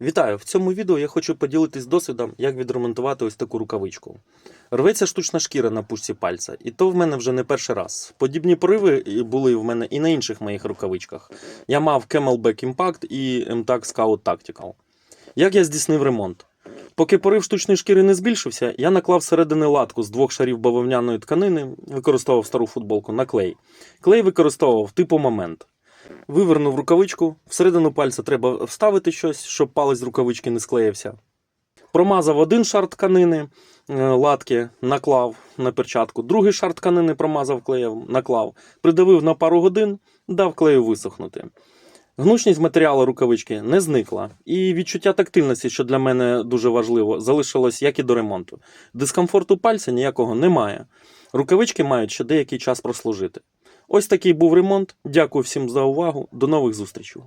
Вітаю! В цьому відео я хочу поділитись досвідом, як відремонтувати ось таку рукавичку. Рветься штучна шкіра на пушці пальця, і то в мене вже не перший раз. Подібні пориви були в мене і на інших моїх рукавичках. Я мав Camelback Impact і MTAC Scout Tactical. Як я здійснив ремонт? Поки порив штучної шкіри не збільшився, я наклав всередини латку з двох шарів бавовняної тканини, використовував стару футболку на клей. Клей використовував типу момент. Вивернув рукавичку, всередину пальця треба вставити щось, щоб палець з рукавички не склеївся. Промазав один шар тканини, е, латки, наклав на перчатку, другий шар тканини промазав клеєм, наклав, придавив на пару годин, дав клею висохнути. Гнучність матеріалу рукавички не зникла, і відчуття тактильності, що для мене дуже важливо, залишилось як і до ремонту. Дискомфорту пальця ніякого немає. Рукавички мають ще деякий час прослужити. Ось такий був ремонт. Дякую всім за увагу. До нових зустрічей.